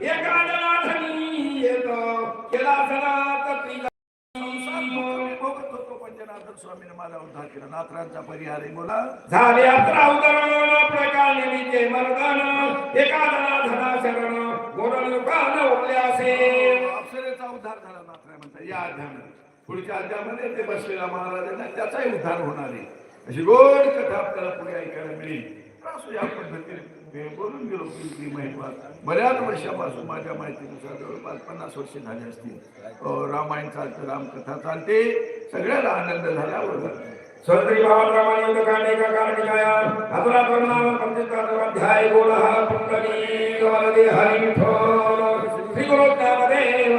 एका जनाथनी येतो केला सनात त्रिजा होतो पंचनाथ स्वामीने माझा उद्धार केला नाथरांचा परिहार आहे बोला झाले यात्रा उतरण प्रकार निमित्ते मर्दन एका जनाथना शरण गोरल लोकांना उरले असे अप्सरेचा उद्धार झाला नाथरा म्हणता या अध्यायामध्ये पुढच्या अध्यामध्ये ते बसलेला महाराजांना त्याचाही उद्धार होणार आहे. अशी गोड कथा आपल्याला पुढे ऐकायला मिळेल. असं या पद्धतीने मी बोलून गेलो की महिन्यात बऱ्याच वर्षापासून माझ्या माहितीनुसार जवळपास पन्नास वर्ष झाले असतील. रामायण चालतं रामकथा चालते. सगळ्याला आनंद झाल्यावर स्वतंत्री भावप्रमाणे कांडे का कारणिकाया अतुला प्रणाम पंडित अध्याय गोलः पुंडली वरदे हरी विठ्ठल। श्री गुरु ज्ञानदेव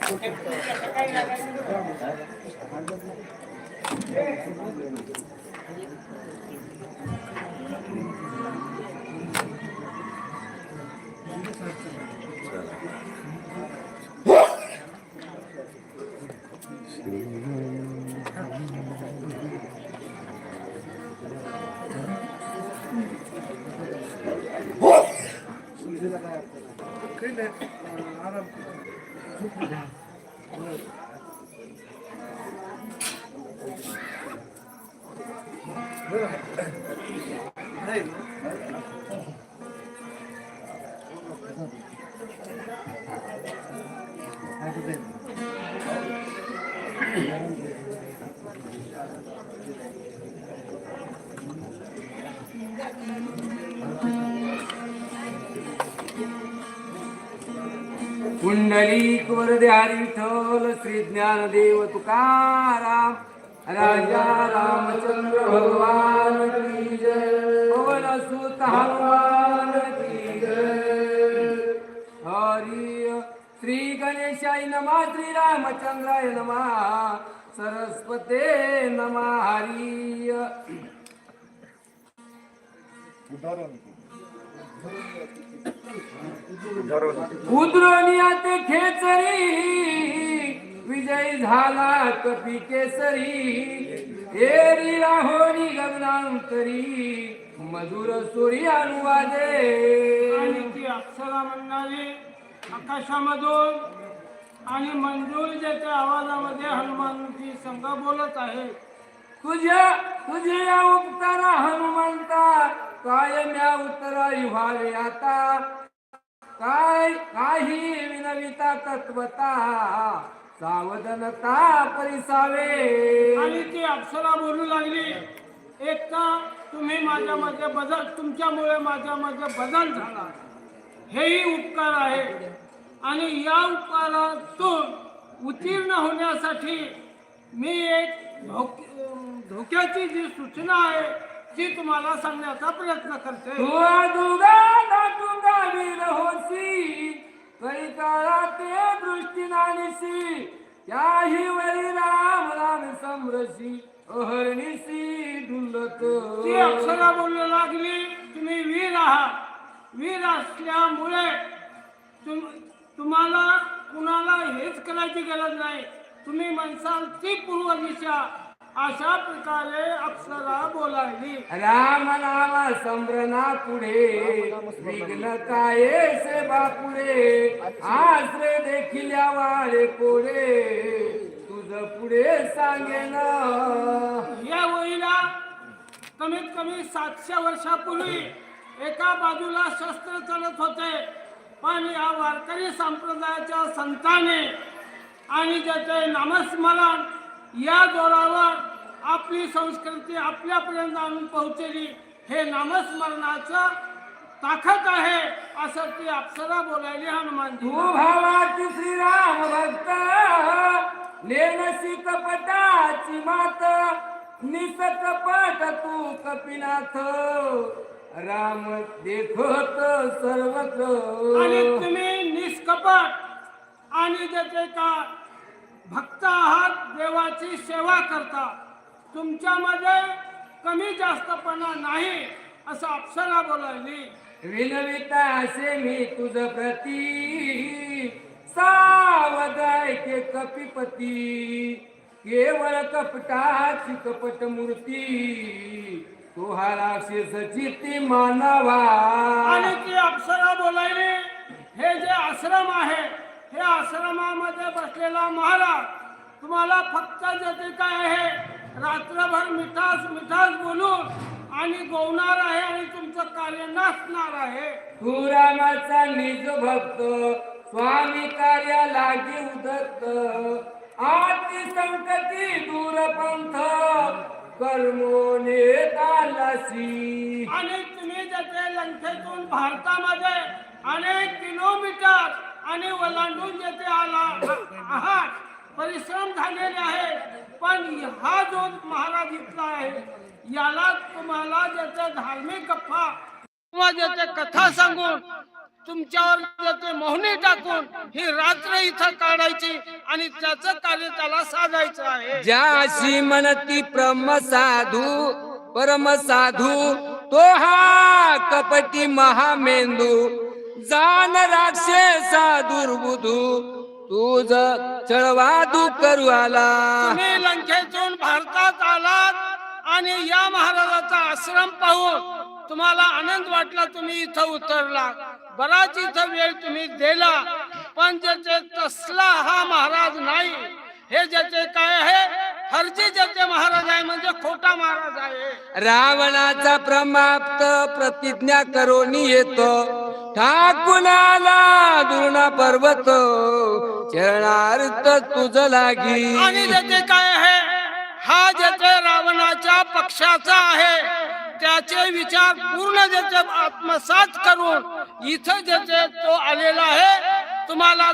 Gracias. कशाला म्हणायचं आणि त्यांना पुंडलिक वरदे हरी विठ्ठल श्री ज्ञानदेव तुकाराम राजा रामचंद्र भगवान की जय। पवन सुत हनुमान की जय। हरी श्री गणेशाय नमा श्री रामचंद्राय नमा सरस्वते नमा हरी उद्रोनिया ते खेचरी विजय झाला कपी केसरी. एरी राहोनी गगनांतरी मधुर सूर्य अनुवादे. आणि ती अप्सरा म्हणणारी आकाशामधून आणि मंजुळीच्या आवाजामध्ये हनुमानची संघ बोलत आहे. तुझ्या तुझ्या उत्तरा हनुमंता कायम्या उत्तराई व्हावे आता? काय काही विनविता तत्वता? सावधानता परिसावे. आणि ती अप्सरा बोलू लागली. एक का तुम्ही माझ्यामध्ये बदल तुमच्यामुळे माझ्यामध्ये बदल झाला. हेही उपकार आहे. आणि या उपकारातून उत्तीर्ण होण्यासाठी मी एक धोक्याची जी सूचना आहे ती तुम्हाला सांगण्याचा प्रयत्न करते. वीर होसी दृष्टी नानिसी त्याही वरी राम राम समरसी अहर्निसी डुलत ती अक्षरा बोलू लागली तुम्ही वीर आहात. वीर असल्यामुळे तुम तुम्हाला कुणाला हेच करायची गरज नाही. तुम्ही म्हणसाल ती पूर्व दिशा अशा प्रकारे अप्सरा बोलायली. राम नाम संभ्रणा पुढे. विघ्न काय से बापुरे. आश्रय देखील वाळे कोडे तुझ पुढे सांगेन या वहीला कमीत कमी सातशे वर्षापूर्वी एका बाजूला शस्त्र चालत होते. पण या वारकरी संप्रदायाच्या संतांनी आणि ज्याचे नामस्मरण या जोरावर आपली संस्कृती आपल्यापर्यंत आणून पोहोचली हे नामस्मरणाचं ताकद आहे असं ती अप्सरा बोलायली हनुमानजी. तू भावाची श्रीराम भक्त नेनसी कपटाची मात निस कपट तू कपिनाथ राम देखत आणि सर्वत्र तुम्ही निष्कपट आणि ज्याचे का? भक्त आहात देवाची सेवा करता तुमच्यामध्ये कमी जास्तपणा नाही असं अप्सरा बोलायली. विनविता असे मी तुझ प्रती. सावध ऐके कपिपती. केवळ कपटाची कपट मूर्ती. तो हा राक्षसाची ती मानवा. आणि ती अप्सरा बोलायली हे जे आश्रम आहे हे आश्रमामध्ये बसलेला महाराज तुम्हाला फक्त ज्याचे काय आहे? रात्रभर मिठास मिठास बोलून आणि गोवणार आहे आणि तुमचं कार्य नसणार आहे. तू रामाचा निज भक्त स्वामी कार्या लागी उदत्त. आती संकटी दूर पंथ कर्मोने आणि तुम्ही त्याचे लंकेतून भारतामध्ये अनेक किलोमीटर आणि वलांडून येथे आला. आहात परिश्रम झालेले आहे पण हा जो महाराज इथला आहे याला तुम्हाला ज्याचा धार्मिक गप्पा किंवा ज्याचे कथा सांगून तुमच्यावर ज्याचे मोहनी टाकून ही रात्र इथं काढायची आणि त्याचं कार्य त्याला साधायचं आहे. ज्याशी म्हणती प्रम साधू परम साधू तो हा कपटी महामेंदू जान राक्षसा दुर्बुधू तुझ चळवादू करू आला. तुम्ही लंकेतून भारतात आलात आणि या महाराजाचा आश्रम पाहून तुम्हाला आनंद वाटला तुम्ही इथं उतरला. बराच इथं वेळ तुम्ही दिला पण ज्याचे तसला हा महाराज नाही हे ज्याचे काय आहे? हरजी ज्याचे महाराज आहे म्हणजे खोटा महाराज आहे. रावणाचा प्रमाप्त प्रतिज्ञा करून येतो. ठाकून आला दुर्णा पर्वत चरणार्थ तुझ लागी. आणि ज्याचे काय आहे हा ज्याचे रावणाच्या पक्षाचा आहे त्याचे विचार पूर्ण ज्याचे आत्मसात करून इथं ज्याचे तो आलेला आहे तुम्हाला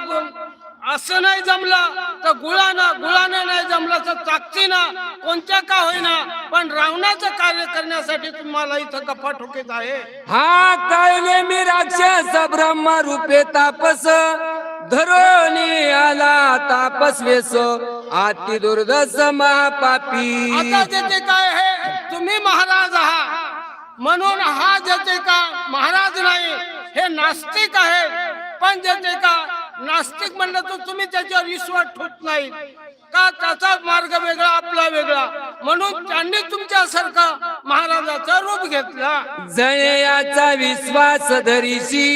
असं नाही जमलं तर गुळानं गुळानं नाही जमलं तर ताकदीनं कोणत्या का होईना. पण रावणाचं कार्य करण्यासाठी तुम्हाला इथं गप्पा ठोकीत आहे. हा काय मी राक्षस ब्रह्म रूपे तापस धरोनी आला तापस वेस अति दुर्दस महापापी. आता जेथे काय आहे तुम्ही महाराज आहात. म्हणून हा जेथे का महाराज नाही हे नास्तिक आहे. पण जेथे का नास्तिक म्हणलं तर तुम्ही त्याच्यावर विश्वास ठेवत नाही. का त्याचा मार्ग वेगळा आपला वेगळा? म्हणून त्यांनी तुमच्यासारखा महाराजाचा रूप घेतला. जयाचा विश्वास धरीशी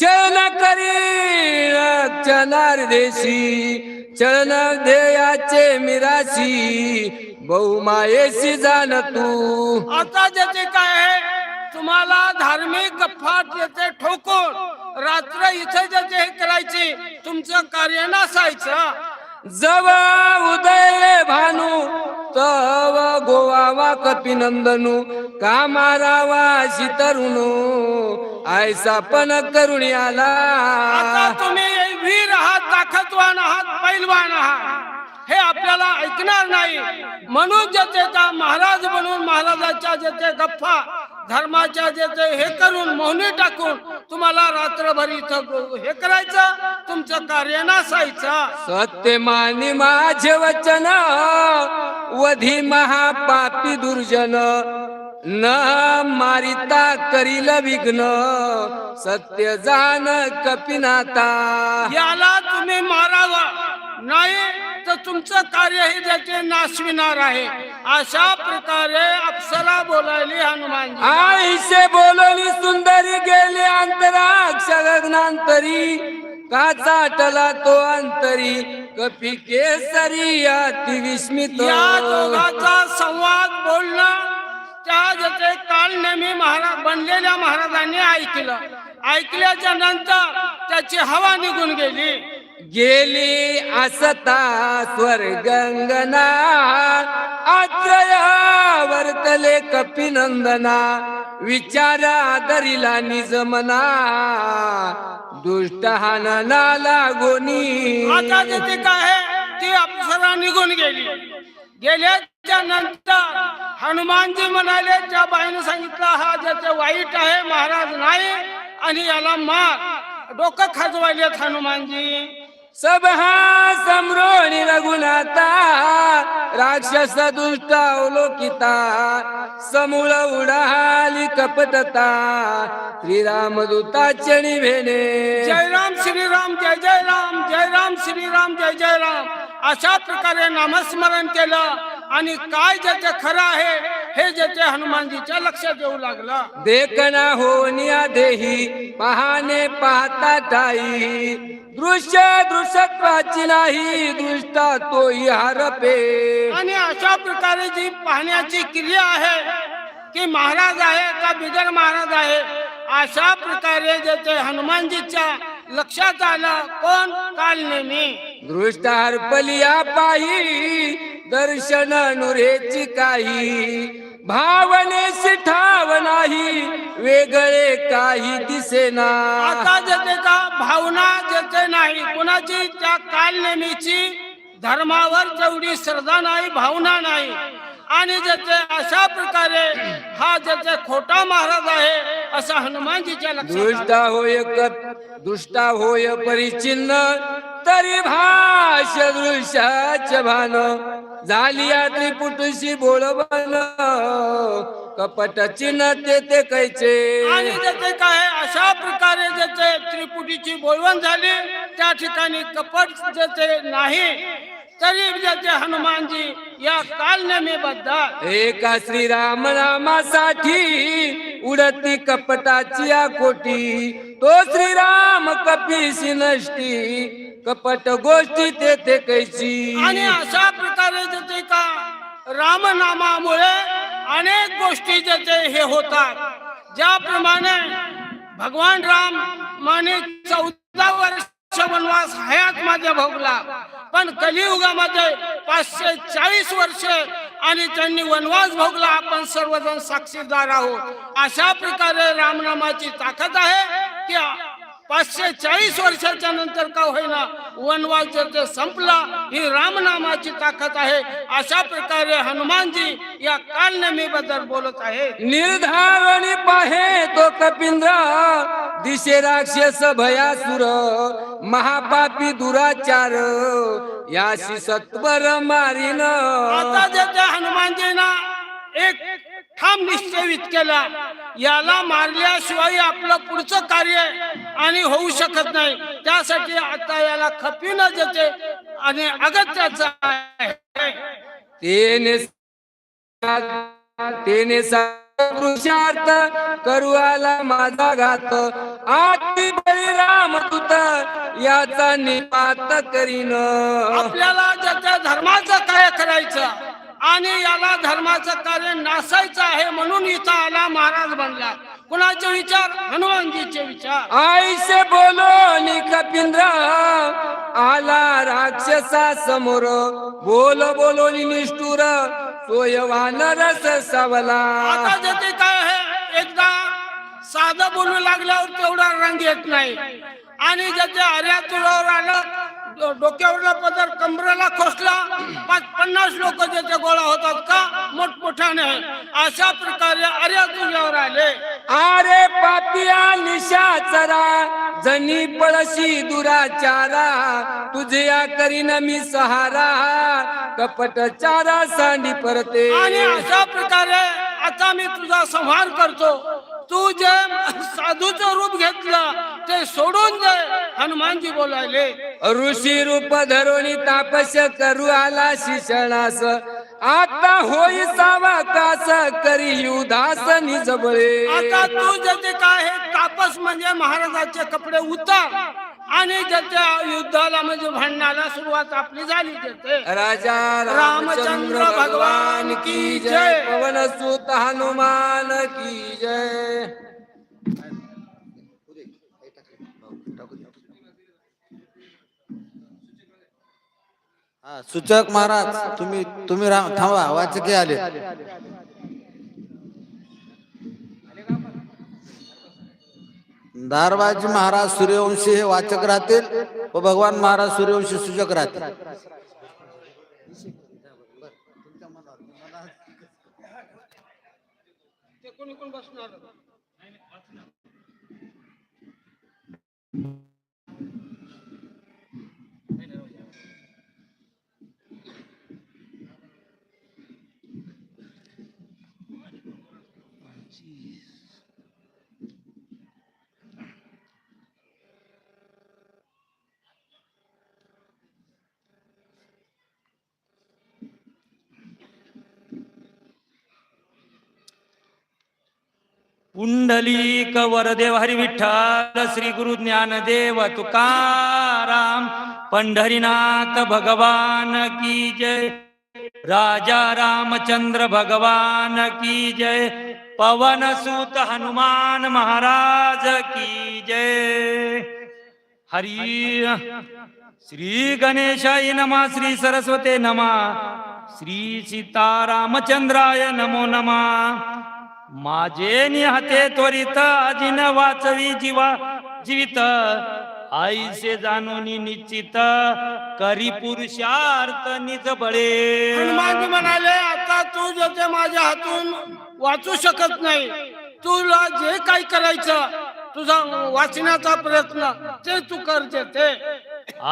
चलन करी चनार देशी चलन ध्येयाचे मिराशी बहुमायेशी जाण तू. आता ज्याचे काय आहे तुम्हाला धार्मिक गप्पा येते ठोकून. रात्र इथे ज्याचे हे करायचे तुमचं कार्य नसायचं जव उदय भानू तव गोवावा कपिनंदनू कामारावा तरुणू ऐसा पण करुणी आला. तुम्ही वीर आहात ताकदवान आहात पैलवान आहात. हे आपल्याला ऐकणार नाही. म्हणून का महाराज बनून महाराजाच्या जेथे गप्पा धर्माच्या जेथे हे करून मोहनी टाकून तुम्हाला रात्रभर इथं हे करायचं? तुमचं कार्य नसायचं. सत्य मानी माझे वचन वधी महापापी दुर्जन न मारिता करील विघ्न सत्य जाण कपिनाता. याला तुम्ही मारावा. नाही तुमचं कार्यही त्याचे नाशविणार आहे. अशा प्रकारे अप्सरा बोलायली हनुमानजी. आईशे बोलली सुंदरी गेली अंतराक्ष गगनांतरी का चाटला तो अंतरी कपी केसरी अति विस्मित. या दोघांचा संवाद बोलणं त्या जसे काल नेहमी महाराज बनलेल्या महाराजांनी ऐकलं. ऐकल्याच्या नंतर त्याची हवा निघून गेली. गेली असता स्वर्गंगना आजया वर्तले कपिनंदना विचारा दरीला निजमना दुष्ट हाना लागोनी. आता काय ती अप्सरा निघून गेली. गेल्याच्यानंतर हनुमानजी म्हणाले त्या बाईने सांगितलं हा ज्याचे वाईट आहे महाराज नाही आणि याला मार. डोकं खाजवायलेत हनुमानजी. सभा सम्रोणी रघुनाथा राक्षस दुष्ट अवलोकिता समूळ उडाली कपटता श्रीराम दूताचणी जय राम श्रीराम जय जय राम जय राम श्रीराम जय जय राम. अशा प्रकारे नामस्मरण केलं. आणि काय ज्याचे खरं आहे हे ज्याचे हनुमानजीच्या लक्षात येऊ लागलं. देखना होनिया देही पाहणे पाहता ठाई दृश्य दृश्यत्वाची नाही दृष्टा तोही हरपे आणि अशा प्रकारे जी पाहण्याची क्रिया आहे की महाराज आहे का बिगर महाराज आहे अशा प्रकारे ज्याचे हनुमानजीच्या लक्षात आलं कोण? काल नेहमी. दृष्ट हरपलिया पाही दर्शन नुरेची काही भावनेशी ठाव नाही वेगळे काही दिसेना आता ज्याचे का भावना ज्याचे नाही कुणाची त्या काल नेहमीची धर्मावर तेवढी श्रद्धा नाही भावना नाही आणि ज्याचे अशा प्रकारे हा ज्याचे खोटा महाराज आहे असं हनुमानजीच्या लक्षात दृष्टा. होय दुष्टा होय परिचिन्न तरी भाष्य दृश्याच भान. झाली या त्रिपुटशी बोलबन. कपट चिन्ह ते ते कैचे. आणि ज्याचे काय अशा प्रकारे ज्याचे त्रिपुटीची बोलवण झाली त्या ठिकाणी कपट ज्याचे नाही तरी ज्याचे हनुमानजी या कालनेमी बद्दल. एका श्रीराम नामासाठी उडती कपटाची या कोटी तो श्रीराम कपीसी नष्टी कपट गोष्टी ते ते कैची आणि अशा प्रकारे ज्याचे का? रामनामामुळे अनेक गोष्टी ज्याचे हे होतात. ज्याप्रमाणे भगवान राम माने चौदा वर्ष वनवास हयात मध्ये भोगला पण कलियुगामध्ये पाचशे चाळीस वर्ष आणि त्यांनी वनवास भोगला आपण सर्वजण साक्षीदार आहोत. अशा प्रकारे रामनामाची ताकद आहे की पाचशे चाळीस वर्षाच्या नंतर का होईना वनवास जर ते संपला ही रामनामाची ताकद आहे. अशा प्रकारे हनुमानजी या कालनेमी बद्दल बोलत आहे निर्धारणी पाहे तो कपिंद्र दिशे राक्षस भयासुर महापापी दुराचार याशी सत्वर मारीन. आता जर त्या हनुमानजीना एक ठाम निश्चयित केला याला मारल्याशिवाय आपलं पुढचं कार्य आणि होऊ शकत नाही. त्यासाठी आता याला खपीनं जेते आणि अगत्याचं तेने तेने पुरुषार्थ करू आला माझा घात. आती बळीराम तुत याचा निपात करीन. आपल्याला ज्याच्या धर्माचं कार्य करायचं? आणि याला धर्माचं कार्य नासायचं आहे म्हणून इथं आला महाराज बनला. कुणाचे विचार? हनुमानजीचे विचार. आईसे बोलो कपिंद्र आला राक्षसा समोर. बोल बोलोनी निष्ठुर सोय वानरस सवला आता काय आहे एकदा साधं बोलू लागल्यावर तेवढा रंग येत नाही. आणि ज्याच्या आर्या तुळावर आलं डोक्यावरला पदर कमरेला खोसला पाच पन्नास लोक ज्याचे गोळा होतात का? मोठमोठ्याने अशा प्रकारे आर्या तुझ्यावर आले. अरे पापिया निशाचरा जनी पळशी दुराचारा तुझ्या करीन मी सहारा कपट चारा सांडी परते. आणि अशा प्रकारे आता मी तुझा संहार करतो. तू जे साधूचं रूप घेतला ते सोडून दे. हनुमानजी बोलायले ऋषी रूप धरून तापस करू आला शिक्षणास आता होई सावाकास करी युधास निजबळे. आता तू ज्याचे काय हे तापस म्हणजे महाराजाचे कपडे उतार आणि ज्याच्या युद्धाला म्हणजे भांडणाला सुरुवात आपली झाली त्याचे राजा रामचंद्र भगवान की जय. पवन सुत हनुमान की जय. सूचक महाराज तुम्ही तुम्ही थांबा वाचके आले. धारबाजी महाराज सूर्यवंशी हे वाचक राहतील व भगवान महाराज सूर्यवंशी सूचक राहतील. बसणार पुंडलीक वरदेव हरी विठ्ठल श्री गुरु ज्ञानदेव तुकाराम पंढरीनाथ भगवान की जय राजा रामचंद्र भगवान की जय पवन सुत हनुमान महाराज की जय। हरी श्री गणेशाय नमा श्री सरस्वते नमा श्री सीतारामचंद्राय नमो नमा। माझे निहते त्वरित अजिन वाचवी जीवा जीवित. आईसे जाणून निश्चित करी पुरुषार्थ निज बळे. हनुमानजी म्हणाले आता तू ज्याचे माझ्या हातून वाचू शकत नाही तुला जे काही करायचं तुझा वाचण्याचा प्रयत्न ते तू करते ते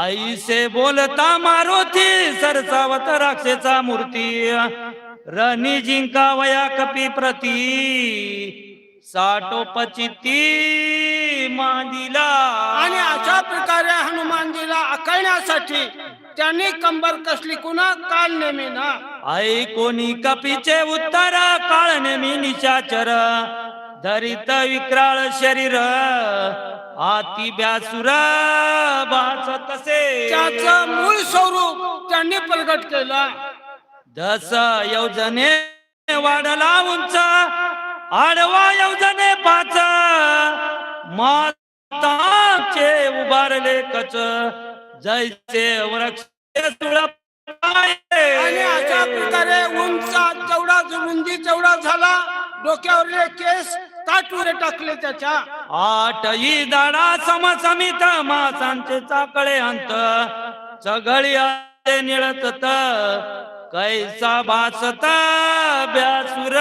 आई से बोलता मारुती सरसावत राक्षेचा मूर्ती. रणी जिंका वया कपी प्रती. साठोपचिती मांदिला आणि अशा प्रकारे हनुमानजीला अकळण्यासाठी त्यांनी कंबर कसली कुणा काल नेमी ना. आई कोणी कपीचे उत्तर काळ नेमी निशाचर. धरित विक्राळ शरीर आती ब्यासुर बाच तसे त्याचं मूळ स्वरूप त्यांनी प्रगट केलं दस योजने वाढला उंच आडवा योजने पाच माताचे उभारले कच. जैसे वृक्ष आणि अशा प्रकारे उंच तेवढा रुंदी तेवढा झाला डोक्यावरले केस ताटूरे टाकले त्याच्या. आठही दाडा समसमित मासांचे चाकळे अंत. आले निळत कैसा भासत ब्यासुर?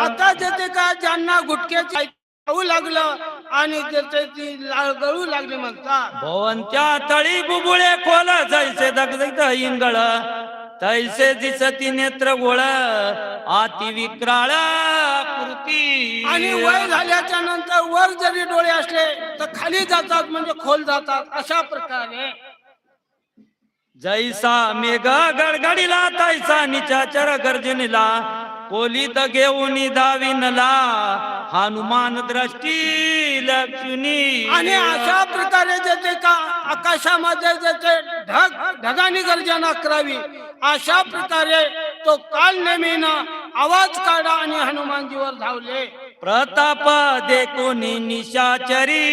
आता जेथे का ज्यांना गुटक्याची खाऊ लागलं आणि ती ला- गळू लागली म्हणतात. भवनच्या तळी बुबुळे खोल जैसे दगदग इंगळ. तैसे दिसती नेत्र गोळ आती विक्राळ कृती आणि वय झाल्याच्यानंतर वर जरी डोळे असले तर खाली जातात म्हणजे खोल जातात अशा प्रकारे. जैसा मेघ गडगडीला तैसा निचाचर गर्जनीला कोलीत घेऊन धाविनला हनुमान दृष्टी लक्ष्मी. आणि अशा प्रकारे जेथे का आकाशामध्ये जेथे ढग ढगाने गर्जना करावी अशा प्रकारे तो काल नेमीनं आवाज काढा आणि हनुमानजीवर धावले. प्रताप देखून निशाचरी.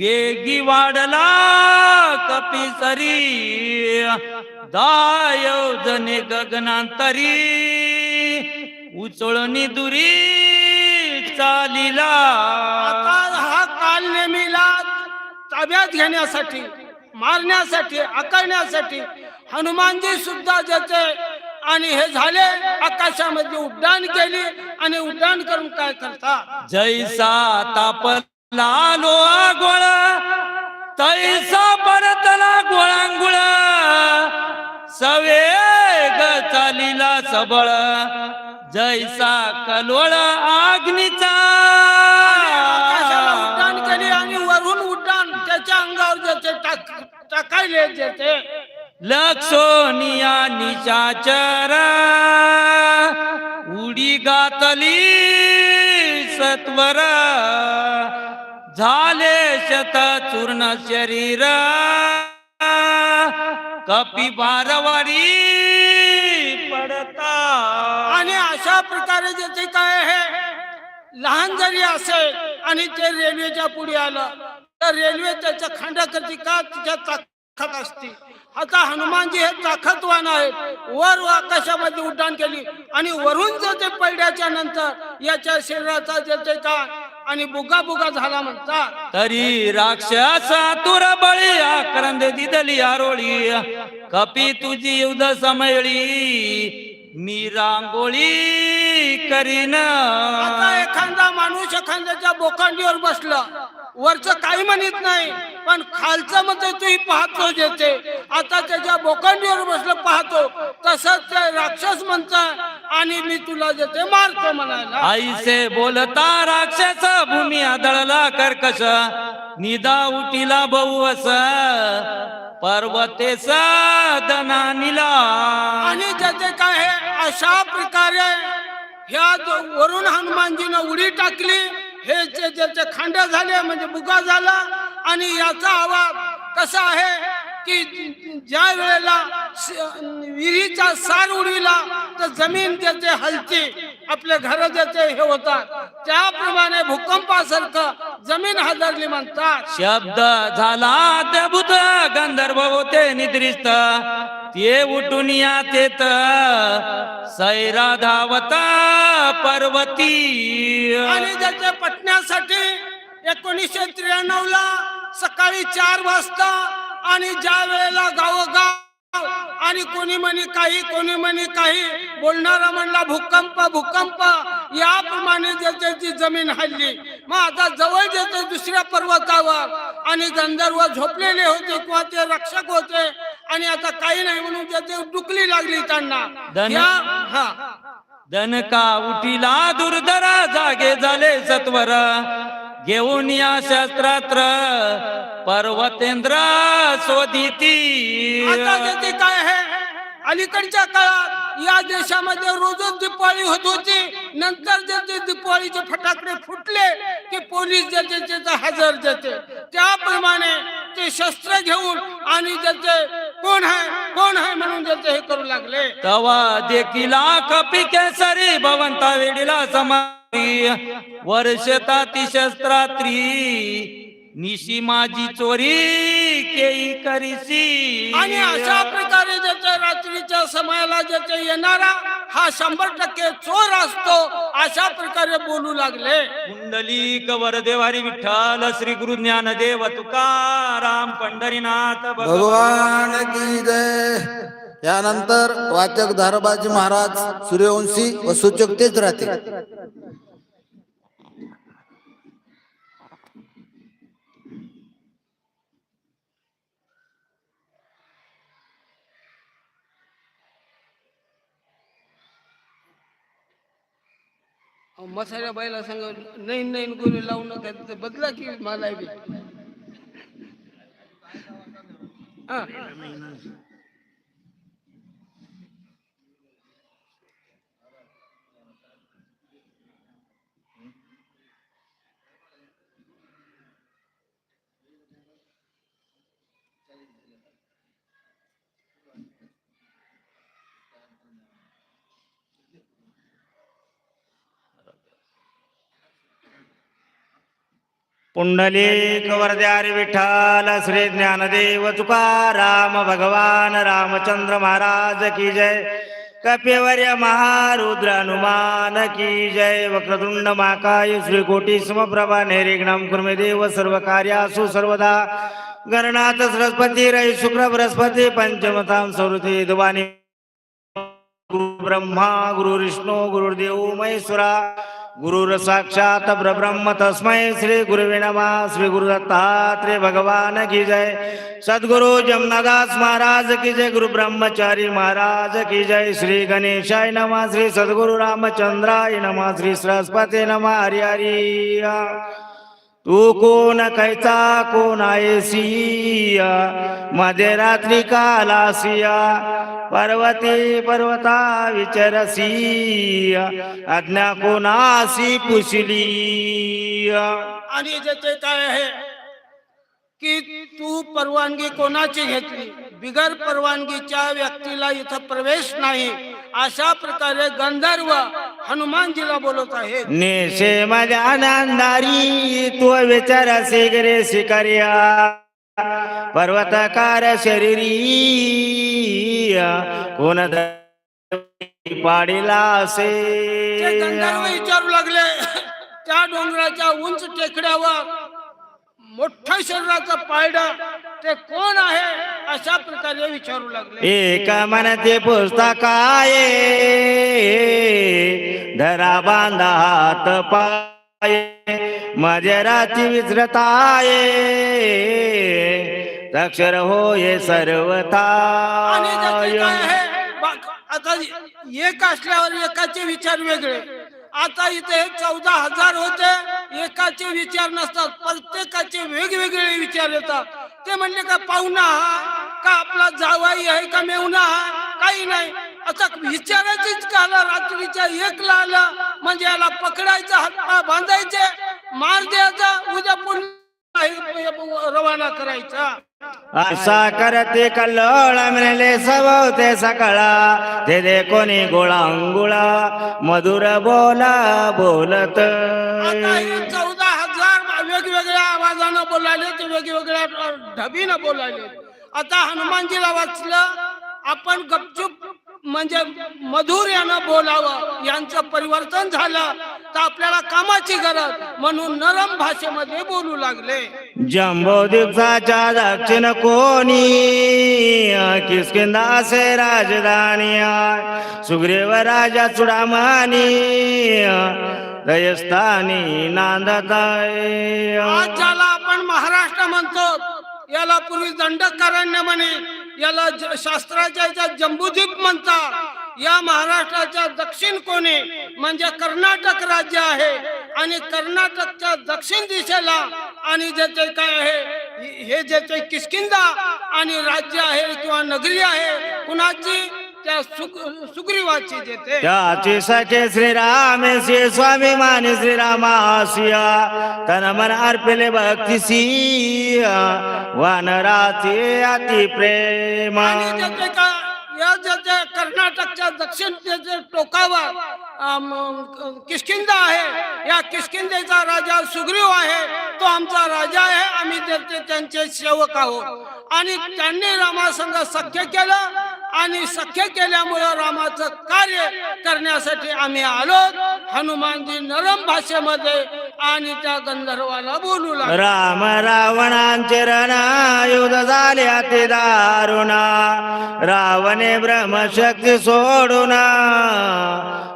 वेगी वाढला कपिसरी दायोजने गगनांतरी. उचळणी दुरी चालिला. आता हा काल नेमीला ताब्यात घेण्यासाठी मारण्यासाठी आकारण्यासाठी हनुमानजी सुद्धा जेथे आणि हे झाले आकाशामध्ये उड्डाण केली आणि उड्डाण करून काय करता जैसा तापला लालो गोळ तैसा परतला गोळांगुळ. सवेग चालीला सबळ जैसा कलोळ आकाशाला अग्नीचा उड्डाण केली टाक टाकायले देते लक्षोनिया निशाचर उडी गातली सत्वर. झाले शत चूर्ण शरीर. कपी बारवारी पडता. आणि अशा प्रकारे ज्याचे काय हे लहान जरी असेल आणि ते रेल्वेच्या पुढे आलं तर रेल्वे त्याच्या खांडाकरती का तिच्या ताकद असते? आता हनुमानजी हे ताकदवान आहेत. वर आकाशामध्ये उड्डाण केली आणि वरून जर ते पडल्याच्या नंतर याच्या शरीराचा जे का आणि बुगा बुगा झाला म्हणतात. तरी राक्षस तुर बळी आक्रंद दिदली आरोळी. कपी तुझी युद्ध समयळी. मी रांगोळी करीन. आता एखादा माणूस एखाद्याच्या बोकांडीवर बसला. वरचं काही म्हणत नाही पण खालचं मध्ये तू पाहतो जेते आता त्याच्या बोकांडीवर बसलं पाहतो. तसंच ते राक्षस म्हणतात आणि मी तुला जेते मारतो म्हणायला आईसे बोलता राक्षस भूमी आदळला कर्कश. निदा उटीला बहुवस पर्वते दनानिला आणि त्याचे काय अशा प्रकारे ह्या वरून हनुमानजीनं उडी टाकली हे जे ज्याचे खांड झाले म्हणजे बुगा झाला आणि याचा आवाज कसा आहे की ज्या वेळेला विहिरीचा सार उडविला तर जमीन त्याचे हलते आपले घर ज्याचे हे होतात. त्याप्रमाणे भूकंपासारखं जमीन हादरली म्हणतात. शब्द झाला अद्भुत गंधर्व होते निद्रिस्त. ते उठून या तेत सैरा धावत पर्वती. आणि ज्याच्या पटण्यासाठी एकोणीसशे त्र्याण्णव ला सकाळी चार वाजता आणि ज्या वेळेला गावोगाव आणि कोणी म्हणे काही कोणी म्हणे काही बोलणारा म्हणला भूकंप भूकंप याप्रमाणे ज्याची जमीन हल्ली. मग आता जवळ जेते दुसऱ्या पर्वतावर आणि गंधर्व झोपलेले होते किंवा ते रक्षक होते आणि आता काही नाही म्हणून त्याचे डुकली लागली त्यांना. धन- हा. दनका उठिला दुर्धर? जागे झाले सत्वर. घेऊन या शस्त्रात्र पर्वतेंद्र शोधिती. आता काय आहे अलीकडच्या काळात या देशामध्ये रोजच दिपाळी होत होती. नंतर ज्यांचे दिपाळीचे फटाकडे फुटले की पोलीस ज्याचे हजर देते त्याप्रमाणे ते शस्त्र घेऊन आणि ज्यांचे कोण आहे कोण आहे म्हणून ज्याचे हे करू लागले? तवा देखिला कपी केसरी भवंता वेडीला समाधी. वर्षता ती शस्त्रात्री. निशी माझी चोरी केई करीसी आणि अशा प्रकारे ज्याच्या रात्रीच्या समयाला ज्याचे येणारा हा शंभर टक्के चोर असतो अशा प्रकारे बोलू लागले. कुंडली कवर देवारी विठ्ठल श्री गुरु ज्ञानदेव तुकाराम पंढरीनाथ भगवान की जय. यानंतर वाचक धारबाजी महाराज सूर्यवंशी व सूचक तेच राहते. मसाल्या बाईला सांग नवीन नवीन गोरी लावू नका ते बदला की मला बी हा. पुंडलिक वरद्यारी विठ्ठल श्री ज्ञानदेव तुकाराम भगवान रामचंद्र महाराज की जय. कपिवर्य महारुद्र हनुमान की जय. वक्रतुंड महाकाय श्रीकोटी समप्रभा निर्विघ्नं कुर्मे देव सर्व कार्यासु सर्वदा. गणनाथ सरस्वती रवि शुक्र बृहस्पती पंचमताम संवृती दुवानी. गुरु ब्रह्मा गुरु विष्णू गुरुदेव महेश्वरा. गुरुर साक्षात परब्रह्म तस्मै श्री गुरुवे नमः श्री गुरु दत्तात्रेय भगवान की जय। सद्गुरु जमनादास महाराज की जय गुरु ब्रह्मचारी महाराज की जय। श्री गणेशाय नमः श्री सद्गुरु रामचंद्राय नमः श्री सरस्वती नमः हरि हरि। तू कोण कैचा कोण आहेसिया? मध्ये रात्री कालासिया पर्वती पर्वता विचारसिया आज्ञा कोणासी पुसली आणि जे काय आहे की तू परवानगी कोणाची घेतली? बिगर परवानगीच्या व्यक्तीला इथं प्रवेश नाही. अशा प्रकारे गंधर्व हनुमानजीला बोलत आहे नेशे माझ्या आनंदारी तू विचार रे शिकार्या पर्वतकार शरीरी कोण पाडिला ते गंधर्व असे विचारू लागले. त्या डोंगराच्या उंच टेकड्यावर मोठ्या शरीराचं पायडा ते कोण आहे अशा प्रकारे विचारू लागले. एक मनते पुस्तकाय धरा बांधा हात पाय. मजराची विसरताय अक्षर होय सर्वथा. आणि त्याचे काय आहे? बा- आता एक असल्यावर एकाचे विचार वेगळे. आता इथे चौदा हजार होते. एकाचे विचार नसतात. प्रत्येकाचे वेगवेगळे विचार येतात. ते म्हणले का पाहुणा हा का आपला जावाई आहे का मेवणा हा काही नाही. आता विचारायचीच का आला रात्रीच्या एकला आला. म्हणजे याला पकडायचा हत्ता बांधायचे. मार द्यायचा. उद्या पुन्हा रवाना करायचा. असा करते कल्लोळ म्हणले सवते सकळा. ते दे कोणी गोळा अंगुळा मधुर बोला बोलत. चौदा हजार वेगवेगळ्या आवाजानं बोलायले ते वेगवेगळ्या ढबीनं बोलायले. आता हनुमानजीला वाचलं आपण गपचूप म्हणजे मधुर यानं बोलावं यांचं परिवर्तन झालं तर आपल्याला कामाची गरज म्हणून नरम भाषेमध्ये बोलू लागले. जम्बो दिवसाच्या दक्षिण कोणी? किसकिंदा असे राजधानी सुग्रीव राजा चुडामानी दयस्थानी नांदत आज ज्याला आपण महाराष्ट्र म्हणतो याला पूर्वी दंडकारण्य म्हणे. याला ज- शास्त्राच्या ज्या जम्बूद्वीप म्हणतात. या महाराष्ट्राच्या दक्षिण कोणी म्हणजे कर्नाटक राज्य आहे. आणि कर्नाटकच्या दक्षिण दिशेला आणि ज्याचे काय आहे हे- हे ज्याचे किसकिंदा आणि राज्य आहे किंवा नगरी आहे कुणाची त्या सुग सुग्रीवाची देते. त्याची सखे श्रीराम श्री स्वाभिमानी श्रीरामासिया तन मन अर्पिले भक्तिसिया वानराचे अति प्रेम आणि ज्याचे का या ज्या कर्नाटकच्या दक्षिण जे टोकावर किशकिंदा आहे या किशकिंदेचा राजा सुग्रीव आहे तो आमचा राजा आहे आम्ही त्याचे त्यांचे सेवक आहोत. आणि त्यांनी रामासंग सख्य केलं आणि सख्य केल्यामुळं रामाचं कार्य करण्यासाठी आम्ही आलो हनुमानजी नरम भाषेमध्ये आणि त्या गंधर्वाला बोलू लागले. राम रावणांचे रण युद्ध झाले अति दारुणा. रावणे ब्रह्मशक्ती सोडून.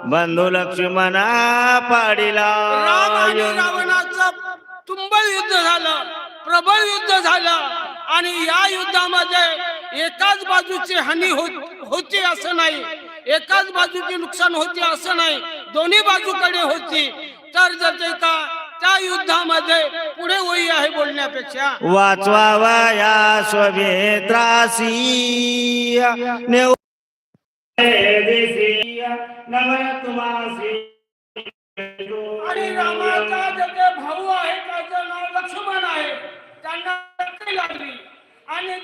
बंधू लक्ष्मणा पाडिला राम आणि रावणाचं तुंबळ युद्ध झालं प्रबळ युद्ध झालं. आणि या युद्धामध्ये एकाच बाजूची हानी होत- होती असं नाही. एकाच बाजूची नुकसान होती असं नाही. दोन्ही बाजूकडे होती. तर का त्या युद्धामध्ये पुढे वही आहे बोलण्यापेक्षा. वाचवावा या स्वभेत्रासी नेव तुम्हासी आणि रामाचा ज्याचे भाऊ आहे त्याचं नाव लक्ष्मण आहे. त्यांना लागली. आणि